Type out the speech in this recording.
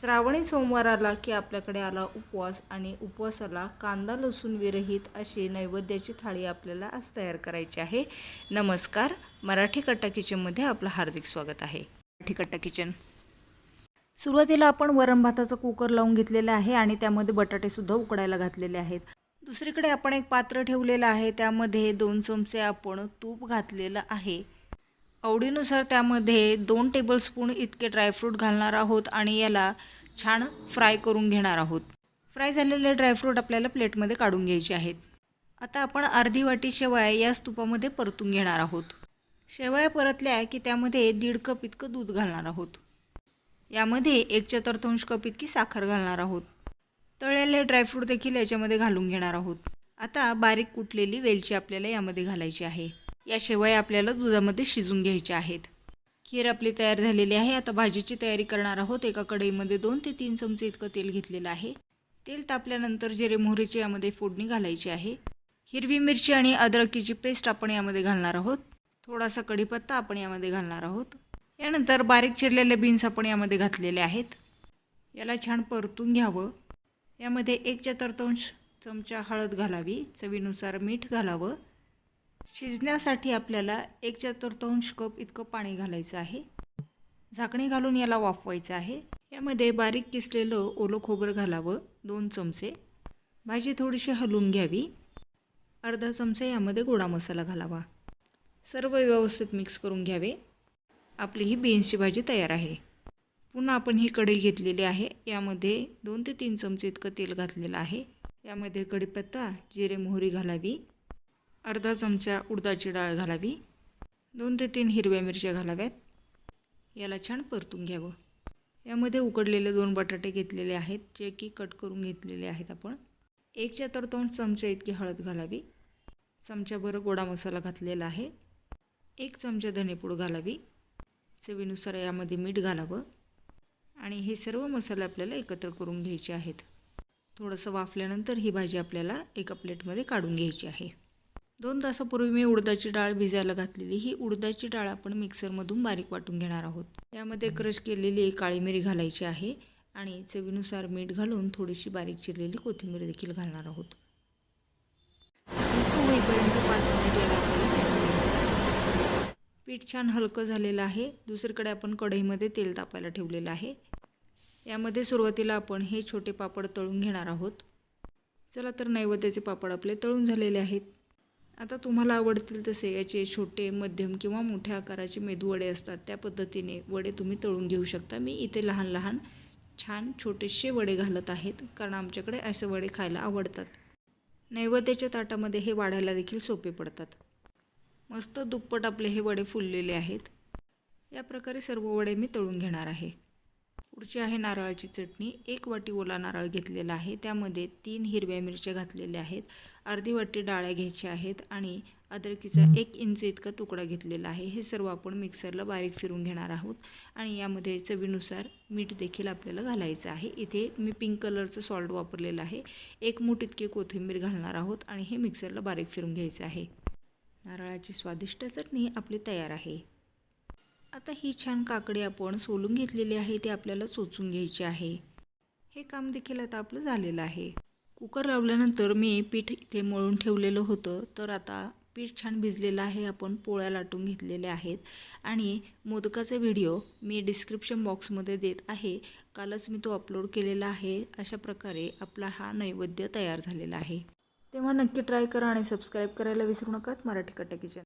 श्रावणी सोमवार आला की आपल्याकडे आला उपवास आणि उपवासाला कांदा लसूण विरहित अशी नैवेद्याची थाळी आपल्याला आज तयार करायची आहे. नमस्कार मराठी कट्टा किचनमध्ये आपलं हार्दिक स्वागत आहे. मराठी कट्टा किचन. सुरुवातीला आपण वरण भाताचा कुकर लावून घेतलेला आहे आणि त्यामध्ये बटाटेसुद्धा उकडायला घातलेले आहेत. दुसरीकडे आपण एक पात्र ठेवलेलं आहे. त्यामध्ये दोन चमचे आपण तूप घातलेलं आहे. आवडीनुसार त्यामध्ये दोन टेबलस्पून इतके ड्रायफ्रूट घालणार आहोत आणि याला छान फ्राय करून घेणार आहोत. फ्राय झालेले ड्रायफ्रूट आपल्याला प्लेटमध्ये काढून घ्यायचे आहेत. आता आपण अर्धी वाटी शेवाय याच तुपामध्ये परतून घेणार आहोत. शेवया परतल्या की त्यामध्ये दीड कप इतकं दूध घालणार आहोत. यामध्ये एक चतुर्थांश कप इतकी साखर घालणार आहोत. तळलेले ड्रायफ्रूट देखील याच्यामध्ये घालून घेणार आहोत. आता बारीक कुटलेली वेलची आपल्याला यामध्ये घालायची आहे. याशिवाय आपल्याला दुधामध्ये शिजून घ्यायचे आहेत. खीर आपली तयार झालेली आहे. आता भाजीची तयारी करणार आहोत. एका कढईमध्ये दोन ते तीन चमचे इतकं तेल घेतलेलं आहे. तेल तापल्यानंतर जिरे मोहरीची यामध्ये फोडणी घालायची आहे. हिरवी मिरची आणि अद्रकीची पेस्ट आपण यामध्ये घालणार आहोत. थोडासा कढीपत्ता आपण यामध्ये घालणार आहोत. यानंतर बारीक चिरलेले बीन्स आपण यामध्ये घातलेले आहेत. याला छान परतून घ्यावं. यामध्ये एक चतुर्थांश चमचा हळद घालावी. चवीनुसार मीठ घालावं. शिजण्यासाठी आपल्याला एक चतुर्थांश कप इतकं पाणी घालायचं आहे. झाकणी घालून याला वाफवायचं आहे. यामध्ये बारीक किसलेलं ओलं खोबरं घालावं दोन चमचे. भाजी थोडीशी हलवून घ्यावी. अर्धा चमचा यामध्ये गोडा मसाला घालावा. सर्व व्यवस्थित मिक्स करून घ्यावे. आपली ही बीन्सची भाजी तयार आहे. पुन्हा आपण ही कढई घेतलेली आहे. यामध्ये दोन ते तीन चमचे इतकं तेल घातलेलं आहे. यामध्ये कढीपत्ता जिरे मोहरी घालावी. अर्धा चमचा उडदाची डाळ घालावी. दोन ते तीन हिरव्या मिरच्या घालाव्यात. याला छान परतून घ्यावं. यामध्ये उकडलेले दोन बटाटे घेतलेले आहेत जे की कट करून घेतलेले आहेत आपण. एक चतुर्थांश चमचा इतकी हळद घालावी. चमच्याभर गोडा मसाला घातलेला आहे. एक चमचा धनेपूड घालावी. चवीनुसार यामध्ये मीठ घालावं. आणि हे सर्व मसाले आपल्याला एकत्र करून घ्यायचे आहेत. थोडंसं वाफल्यानंतर ही भाजी आपल्याला एका प्लेटमध्ये काढून घ्यायची आहे. दोन तासापूर्वी मी उडदाची डाळ भिजायला घातलेली. ही उडदाची डाळ आपण मिक्सरमधून बारीक वाटून घेणार आहोत. यामध्ये क्रश केलेली काळी मिरी घालायची आहे आणि चवीनुसार मीठ घालून थोडीशी बारीक चिरलेली कोथिंबीर देखील घालणार आहोत. होईपर्यंत पाच मिनिट याला पीठ छान हलकं झालेलं आहे. दुसरीकडे आपण कढईमध्ये तेल तापायला ठेवलेलं आहे. यामध्ये सुरुवातीला आपण हे छोटे पापड तळून घेणार आहोत. चला तर नैवेद्याचे पापड आपले तळून झालेले आहेत. आता तुम्हाला आवडतील तसे याचे छोटे मध्यम किंवा मोठ्या आकाराचे मेदूवडे असतात त्या पद्धतीने वडे तुम्ही तळून घेऊ शकता. मी इथे लहान लहान छान छोटेसे वडे घालत आहेत कारण आमच्याकडे असे वडे खायला आवडतात. नैवेद्याच्या ताटामध्ये हे वाढायला देखील सोपे पडतात. मस्त दुप्पट आपले हे वडे फुललेले आहेत. या प्रकारे सर्व वडे मी तळून घेणार आहे. पुढची आहे नारळाची चटणी. एक वाटी ओला नारळ घेतलेला आहे. त्यामध्ये तीन हिरव्या मिरच्या घातलेल्या आहेत. अर्धी वाटी डाळ्या घ्यायच्या आहेत आणि अद्रकीचा एक इंच इतका तुकडा घेतलेला आहे. हे सर्व आपण मिक्सरला बारीक फिरून घेणार आहोत आणि यामध्ये चवीनुसार मीठ देखील आपल्याला घालायचं आहे. इथे मी पिंक कलरचं सॉल्ट वापरलेलं आहे. एक मूठ इतकी कोथिंबीर घालणार आहोत आणि हे मिक्सरला बारीक फिरून घ्यायचं आहे. नारळाची स्वादिष्ट चटणी आपली तयार आहे. आता ही छान काकडी आपण सोलून घेतलेली आहे ती आपल्याला सोचून घ्यायची आहे. हे काम देखील आता आपलं झालेलं आहे. कुकर लावल्यानंतर मी पीठ इथे मळून ठेवलेलं होतं तर आता पीठ छान भिजलेलं आहे आपण पोळ्या लाटून घेतलेल्या आहेत. आणि मोदकाचा व्हिडिओ मी डिस्क्रिप्शन बॉक्समध्ये देत आहे. कालच मी तो अपलोड केलेला आहे. अशा प्रकारे आपला हा नैवेद्य तयार झालेला आहे. तेव्हा नक्की ट्राय करा आणि सबस्क्राईब करायला विसरू नका. मराठी कट्टा किचन